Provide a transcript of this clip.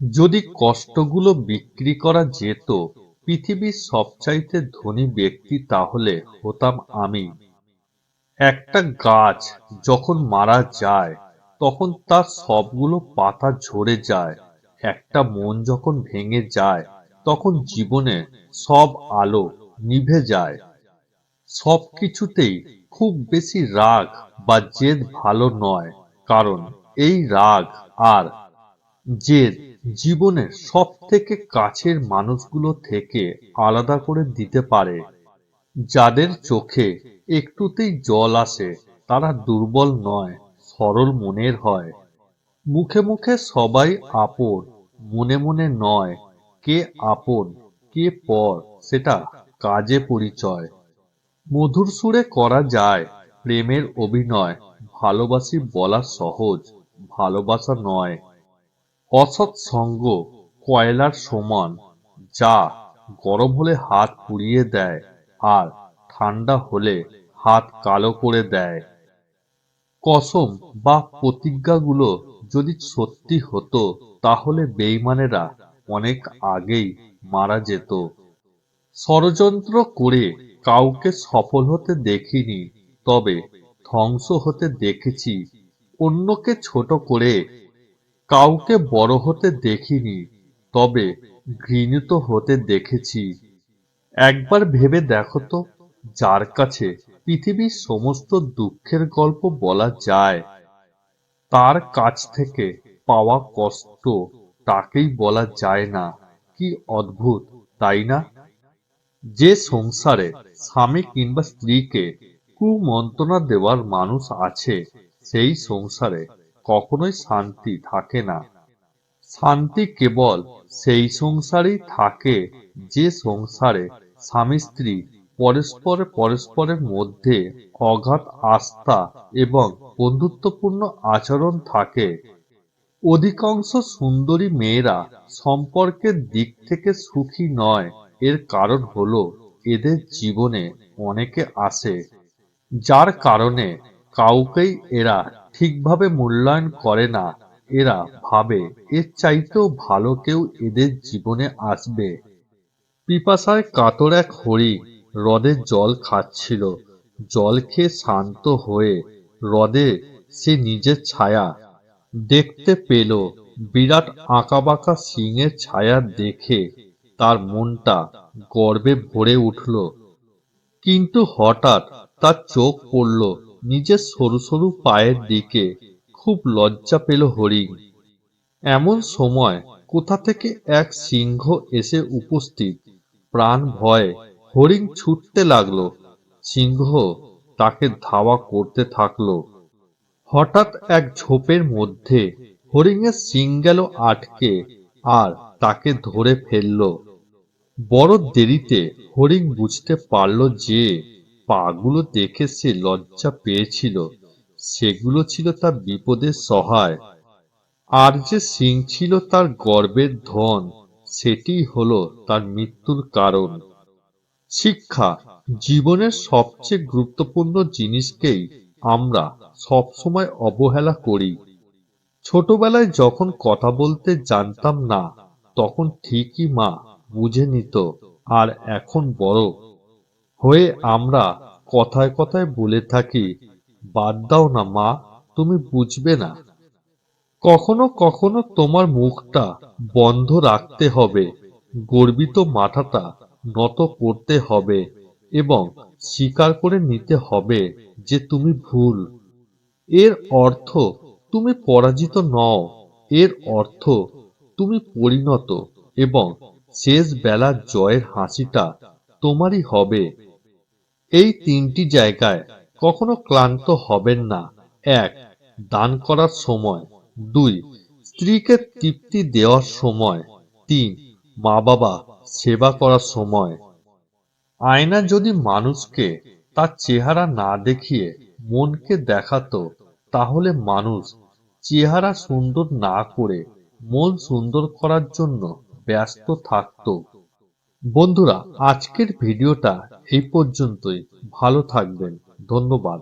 যদি কষ্টগুলো বিক্রি করা যেত, পৃথিবীর সবচাইতে ধনী ব্যক্তি তাহলে হতাম আমি। একটা গাছ যখন মারা যায়, তখন তার সবগুলো পাতা ঝরে যায়, একটা মন যখন ভেঙে যায়, তখন জীবনে সব আলো নিভে যায়। সব কিছুতেই খুব বেশি রাগ বা জেদ ভালো নয়, কারণ এই রাগ আর জেদ জীবনের সব থেকে কাছের মানুষগুলো থেকে আলাদা করে দিতে পারে। যাদের চোখে একটুতেই জল আসে, তারা দুর্বল নয়, সরল মনের হয়। মুখে মুখে সবাই আপন, মনে মনে নয়, কে আপন, কে পর, সেটা কাজে পরিচয়। মধুর সুরে করা যায়, প্রেমের অভিনয়, ভালোবাসি বলা সহজ, ভালোবাসা নয়। অসৎ সঙ্গ কয়লার সমান, যা গরম হলে হাত পুড়িয়ে দেয় আর ঠান্ডা হলে হাত কালো করে দেয়। কসম বা প্রতিজ্ঞাগুলো যদি সত্যি হতো, তাহলে বেইমানেরা অনেক আগেই মারা যেত। ষড়যন্ত্র করে কাউকে সফল হতে দেখিনি, তবে ধ্বংস হতে দেখেছি। অন্যকে ছোট করে কাউকে বড় হতে দেখিনি, তবে ঘৃণিত হতে দেখেছি। একবার ভেবে দেখো তো, যার কাছে পৃথিবীর সমস্ত দুঃখের গল্প বলা যায়, তার কাছ থেকে পাওয়া কষ্ট তাকেই বলা যায় না। কি অদ্ভুত, তাই না? যে সংসারে স্বামী কিংবা স্ত্রীকে কুমন্ত্রণা দেওয়ার মানুষ আছে, সেই সংসারে কখনোই শান্তি থাকে না। শান্তি কেবল সেই সংসারেই থাকে যে সংসারে স্বামী স্ত্রী পরস্পর পরস্পরের মধ্যে অগাধ আস্থা এবং বন্ধুত্বপূর্ণ আচরণ থাকে। অধিকাংশ সুন্দরী মেয়েরা সম্পর্কের দিক থেকে সুখী নয়। এর কারণ হল এদের জীবনে অনেকে আসে, যার কারণে কাউকেই এরা ঠিকভাবে মূল্যায়ন করে না। এরা ভাবে, এর চাইতেও ভালো কেউ এদের জীবনে আসবে। পিপাসায় কাতর এক হরিণ হ্রদে জল খাচ্ছিল। জল খেয়ে শান্ত হয়ে হ্রদে সে নিজের ছায়া দেখতে পেল। বিরাট আঁকাবাঁকা সিংহের ছায়া দেখে তার মনটা গর্বে ভরে উঠল। কিন্তু হঠাৎ তার চোখ পড়ল। নিজের সরু সরু পায়ের দিকে খুব লজ্জা পেল হরিণ। এমন সময় কোথা থেকে এক সিংহ এসে উপস্থিত। প্রাণ ভয়ে হরিণ ছুটতে লাগল। সিংহ তাকে ধাওয়া করতে থাকল। হঠাৎ এক ঝোপের মধ্যে হরিণের সিং গেল আটকে আর তাকে ধরে ফেলল। বড় দেরিতে হরিণ বুঝতে পারল যে পাগুলো দেখে সে লজ্জা পেয়েছিল। সেগুলো ছিল তার বিপদের সহায়। আর যে সিং ছিল তার গর্বের ধন, সেটি হলো তার মৃত্যুর কারণ। শিক্ষা, জীবনের সবচেয়ে গুরুত্বপূর্ণ জিনিসকেই আমরা সবসময় অবহেলা করি। ছোটবেলায় যখন কথা বলতে জানতাম না, তখন ঠিকই মা বুঝে নিত, আর এখন বড় হয়ে আমরা কথায় কথায় বলে থাকি, বাদ দাও না মা, তুমি বুঝবে না। কখনো কখনো তোমার মুখটা বন্ধ রাখতে হবে, গর্বিত মাথাটা নত করতে হবে এবং স্বীকার করে নিতে হবে যে তুমি ভুল। এর অর্থ তুমি পরাজিত নও, এর অর্থ তুমি পরিণত এবং শেষ বেলার জয়ের হাসিটা তোমারই হবে। এই তিনটি জায়গায় কখনো ক্লান্ত হবেন না। এক, দান করার সময়। দুই, স্ত্রীকে তৃপ্তি দেওয়ার সময়। তিন মা বাবা সেবা করার সময়। আয়না যদি মানুষকে তার চেহারা না দেখিয়ে মনকে দেখাতো, তাহলে মানুষ চেহারা সুন্দর না করে মন সুন্দর করার জন্য ব্যস্ত থাকতো। বন্ধুরা আজকের ভিডিওটা এই পর্যন্তই। ভালো থাকবেন। ধন্যবাদ।